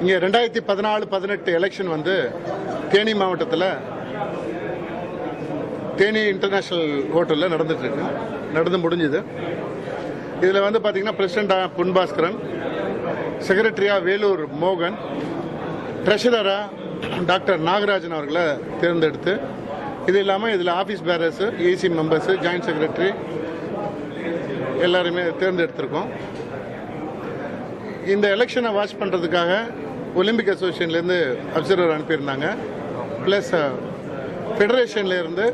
இங்கே ரெண்டாயிரத்தி பதினாலு பதினெட்டு எலெக்ஷன் வந்து தேனி மாவட்டத்தில் தேனி இன்டர்நேஷ்னல் ஹோட்டலில் நடந்துட்டுருக்கு நடந்து முடிஞ்சுது. இதில் வந்து பார்த்தீங்கன்னா பிரசிடண்டா புன்பாஸ்கரன் செக்ரட்டரியாக வேலூர் மோகன் ட்ரெஷரராக டாக்டர் நாகராஜன் அவர்களை தேர்ந்தெடுத்து இது இல்லாமல் இதில் office bearers EC members joint secretary எல்லாருமே தேர்ந்தெடுத்திருக்கோம். இந்த எலெக்ஷனை வாட்ச் பண்ணுறதுக்காக ஒலிம்பிக் அசோசியேஷன்லேருந்து அப்சர்வர் அனுப்பியிருந்தாங்க. ப்ளஸ் ஃபெடரேஷன்லேருந்து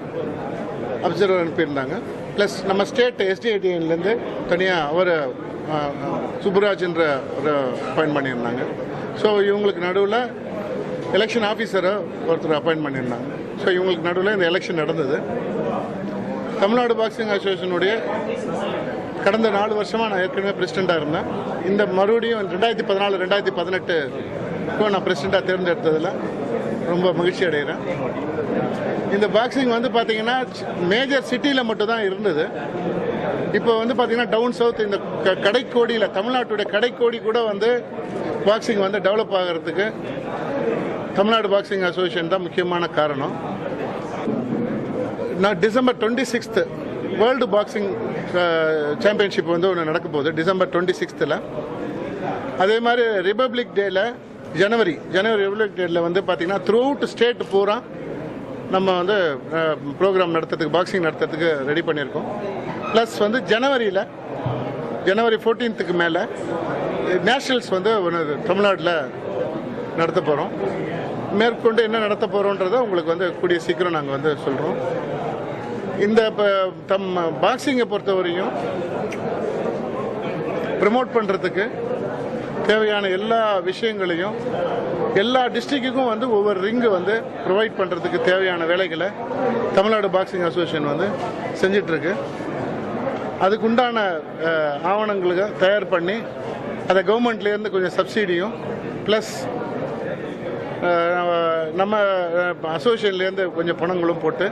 அப்சர்வர் அனுப்பியிருந்தாங்க. ப்ளஸ் நம்ம ஸ்டேட் எஸ்டிஐடிஎன்லேருந்து தனியாக அவர் சுப்புராஜ்ன்ற ஒரு அப்பாயின்ட் பண்ணியிருந்தாங்க. ஸோ இவங்களுக்கு நடுவில் எலெக்ஷன் ஆஃபீஸரை ஒருத்தர் அப்பாயின்ட் பண்ணியிருந்தாங்க. ஸோ இவங்களுக்கு நடுவில் இந்த எலெக்ஷன் நடந்தது. தமிழ்நாடு பாக்ஸிங் அசோசியேஷனுடைய கடந்த நாலு வருஷமாக நான் ஏற்கனவே பிரசிடெண்ட்டாக இருந்தேன். இந்த மறுபடியும் ரெண்டாயிரத்தி பதினாலு ரெண்டாயிரத்தி பதினெட்டு நான் பிரசிடெண்ட்டாக தேர்ந்தெடுத்ததில் ரொம்ப மகிழ்ச்சி அடைகிறேன். இந்த பாக்ஸிங் வந்து பார்த்தீங்கன்னா மேஜர் சிட்டியில் மட்டும் தான் இருந்தது. இப்போ வந்து பார்த்தீங்கன்னா டவுன் சவுத் இந்த க- கடைக்கோடியில் தமிழ்நாட்டுடைய கடைக்கோடி கூட வந்து பாக்ஸிங் வந்து டெவலப் ஆகிறதுக்கு தமிழ்நாடு பாக்ஸிங் அசோசியேஷன் தான் முக்கியமான காரணம். நான் December twenty sixth world boxing championship வந்து ஒன்று நடக்க போகுது. டிசம்பர் டுவெண்ட்டி சிக்ஸ்த்தில் அதே மாதிரி ரிபப்ளிக் டேல ஜனவரி ஜனவரி ரிபப்ளிக் டேட்டில் வந்து பார்த்தீங்கன்னா த்ரூ அவுட் ஸ்டேட் பூரா நம்ம வந்து ப்ரோக்ராம் நடத்துறதுக்கு பாக்ஸிங் நடத்துறதுக்கு ரெடி பண்ணியிருக்கோம். ப்ளஸ் வந்து ஜனவரியில் ஜனவரி ஃபோர்டீன்த்துக்கு மேலே நேஷனல்ஸ் வந்து ஒன்று தமிழ்நாட்டில் நடத்த போகிறோம் மேற்கொண்டு என்ன நடத்த போகிறோன்றதை உங்களுக்கு வந்து கூடிய சீக்கிரம் நாங்கள் வந்து சொல்கிறோம் இந்த இப்போ தம் பாக்ஸிங்கை பொறுத்தவரையும் ப்ரமோட் பண்ணுறதுக்கு தேவையான எல்லா விஷயங்களையும் எல்லா டிஸ்ட்ரிக்ட்டுக்கும் வந்து ஒவ்வொரு ரிங்கு வந்து ப்ரொவைட் பண்ணுறதுக்கு தேவையான வேலைகளை தமிழ்நாடு பாக்ஸிங் அசோசியேஷன் வந்து செஞ்சிட்ருக்கு. அதுக்குண்டான ஆவணங்களுக்கு தயார் பண்ணி அதை கவர்மெண்ட்லேருந்து கொஞ்சம் சப்சிடியும் ப்ளஸ் நம்ம அசோசியேஷன்லேருந்து கொஞ்சம் பணங்களும் போட்டு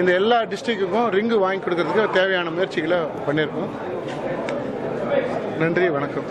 இந்த எல்லா டிஸ்ட்ரிக்ட்டுக்கும் ரிங்கு வாங்கி கொடுக்கறதுக்கு தேவையான முயற்சிகளை பண்ணியிருக்கோம். நன்றி வணக்கம்.